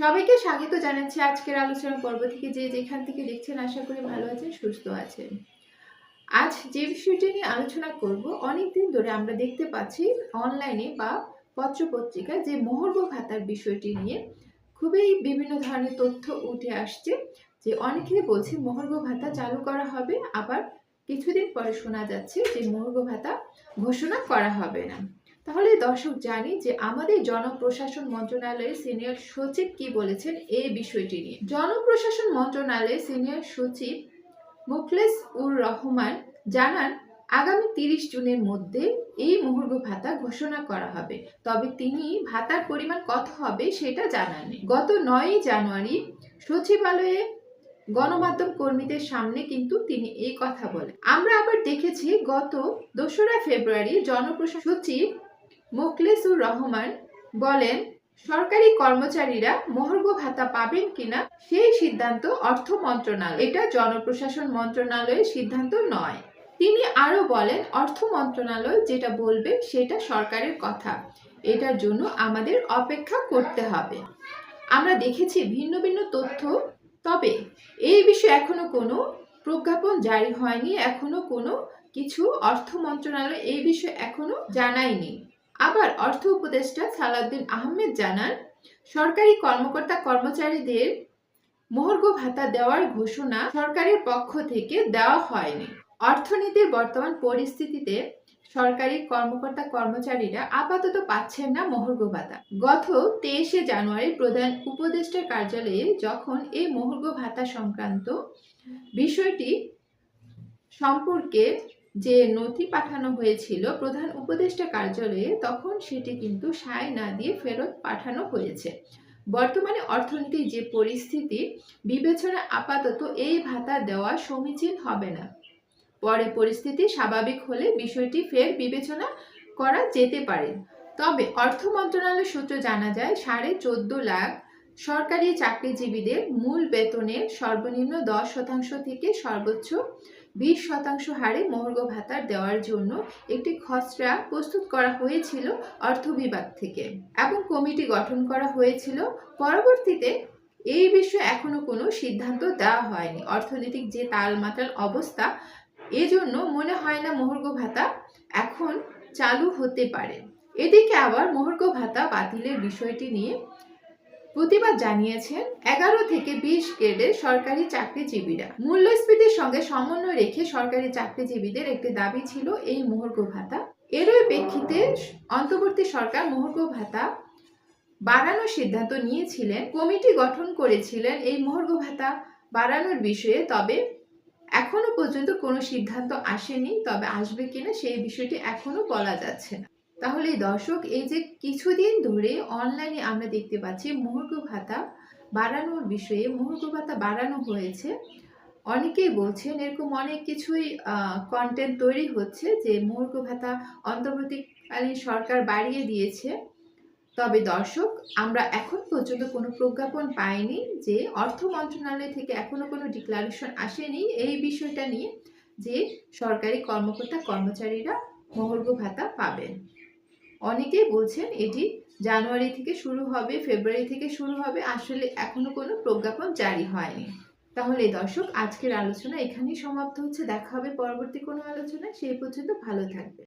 সবাইকে স্বাগত জানাচ্ছি আজকের আলোচনা পর্ব থেকে। যে যেখান থেকে দেখছেন, আশা করি ভালো আছেন, সুস্থ আছেন। আজ যে বিষয়টি নিয়ে আলোচনা করব, অনেকদিন ধরে আমরা দেখতে পাচ্ছি অনলাইনে বা পত্রপত্রিকায় যে মহর্গ ভাতার বিষয়টি নিয়ে খুবই বিভিন্ন ধরনের তথ্য উঠে আসছে যে অনেকেই বলছে মহর্গ ভাতা চালু করা হবে, আবার কিছুদিন পরে শোনা যাচ্ছে যে মহর্গ ভাতা ঘোষণা করা হবে না। তাহলে দর্শক জানি যে আমাদের জনপ্রশাসন মন্ত্রণালয়ের সিনিয়র সচিব কি বলেছেন এই বিষয়টি নিয়ে। জনপ্রশাসন মন্ত্রণালয়ের সিনিয়র সচিব মুখলেস উর রহমান জানান, আগামী তিরিশ জুনের মধ্যে এই মুহুর্গ ভাতা ঘোষণা করা হবে। তবে তিনি ভাতার পরিমাণ কত হবে সেটা জানাননি গত নয়ই জানুয়ারি সচিবালয়ে গণমাধ্যম কর্মীদের সামনে কিন্তু তিনি এই কথা বলেন। আমরা আবার দেখেছি গত দোসরা ফেব্রুয়ারি জনপ্রশাসন সচিব মোখলেসুর রহমান বলেন, সরকারি কর্মচারীরা মহর্গ ভাতা পাবেন কিনা সেই সিদ্ধান্ত অর্থ মন্ত্রণালয়। এটা জনপ্রশাসন মন্ত্রণালয়ের সিদ্ধান্ত নয়। তিনি আরও বলেন, অর্থ মন্ত্রণালয় যেটা বলবে সেটা সরকারের কথা। এটার জন্য আমাদের অপেক্ষা করতে হবে। আমরা দেখেছি ভিন্ন ভিন্ন তথ্য, তবে এই বিষয়ে এখনও কোনো প্রজ্ঞাপন জারি হয়নি, এখনও কোনো কিছু অর্থ মন্ত্রণালয় এই বিষয়ে এখনও জানায়নি। আবার অর্থ উপদেষ্টা সালাউদ্দিন আহমেদ জানান, সরকারি কর্মকর্তা কর্মচারীদের মহর্গ ভাতা দেওয়ার ঘোষণা সরকারের পক্ষ থেকে দেওয়া হয়নি। অর্থনীতির বর্তমান পরিস্থিতিতে সরকারি কর্মকর্তা কর্মচারীরা আপাতত পাচ্ছেন না মহর্গ ভাতা। গত তেইশে জানুয়ারি প্রধান উপদেষ্টার কার্যালয়ে যখন এই মহর্গ ভাতা সংক্রান্ত বিষয়টি সম্পর্কে যে নথি পাঠানো হয়েছিল প্রধান উপদেষ্টা কার্যালয়ে, তখন সেটি কিন্তু সায় না দিয়ে ফেরত পাঠানো হয়েছে। বর্তমানে অর্থনীতির যে পরিস্থিতি, বিবেচনা আপাতত এই ভাতা দেওয়া সমীচীন হবে না। পরে পরিস্থিতি স্বাভাবিক হলে বিষয়টি ফের বিবেচনা করা যেতে পারে। তবে অর্থ মন্ত্রণালয় সূত্র জানা যায়, সাড়ে চোদ্দ লাখ সরকারি চাকরিজীবীদের মূল বেতনের সর্বনিম্ন দশ শতাংশ থেকে সর্বোচ্চ বিশ শতাংশ হারে মহর্গ ভাতা দেওয়ার জন্য একটি খসড়া প্রস্তুত করা হয়েছিল অর্থ বিভাগ থেকে এবং কমিটি গঠন করা হয়েছিল। পরবর্তীতে এই বিষয়ে এখনও কোনো সিদ্ধান্ত দেওয়া হয়নি। অর্থনৈতিক যে তালমাটাল অবস্থা, এজন্য মনে হয় না মহর্গ ভাতা এখন চালু হতে পারে। এদিকে আবার মহর্গ ভাতা বাতিলের বিষয়টি নিয়ে প্রতিবাদ জানিয়েছেন এগারো থেকে বিশ গ্রেডের সরকারি চাকরিজীবীরা। মূল্যস্ফীতির সঙ্গে সমন্বয় রেখে সরকারি চাকরিজীবীদের একটি দাবি ছিল এই মহর্গ ভাতা। এরই প্রেক্ষিতে অন্তর্বর্তী সরকার মহর্গ ভাতা বাড়ানোর সিদ্ধান্ত নিয়েছিলেন। কমিটি গঠন করেছিলেন এই মহর্গ ভাতা বাড়ানোর বিষয়ে, তবে এখনও পর্যন্ত কোনো সিদ্ধান্ত আসেনি, তবে আসবে কিনা সেই বিষয়টি এখনও বলা যাচ্ছে না। তাহলে দর্শক, এই যে কিছুদিন ধরে অনলাইনে আমরা দেখতে পাচ্ছি মুহূর্ত ভাতা বাড়ানোর বিষয়ে, মুহূর্ত ভাতা বাড়ানো হয়েছে। অনেকেই বলছেন এরকম অনেক কিছুই কন্টেন্ট তৈরি হচ্ছে যে মুহূর্ত ভাতা অন্তর্বর্তীকালীন সরকার বাড়িয়ে দিয়েছে। তবে দর্শক, আমরা এখন পর্যন্ত কোনো প্রজ্ঞাপন পাইনি যে অর্থ মন্ত্রণালয় থেকে এখনও কোনো ডিক্লারেশন আসেনি। এই বিষয়টা নিয়ে যে সরকারি কর্মকর্তা কর্মচারীরা মহর্গ ভাতা পাবেন। অনেকেই বলছেন এটি জানুয়ারি থেকে শুরু হবে, ফেব্রুয়ারি থেকে শুরু হবে, আসলে এখনও কোনো প্রজ্ঞাপন জারি হয়নি। তাহলে দর্শক, আজকের আলোচনা এখানেই সমাপ্ত হচ্ছে। দেখা হবে পরবর্তী কোনো আলোচনায়। সেই পর্যন্ত ভালো থাকবে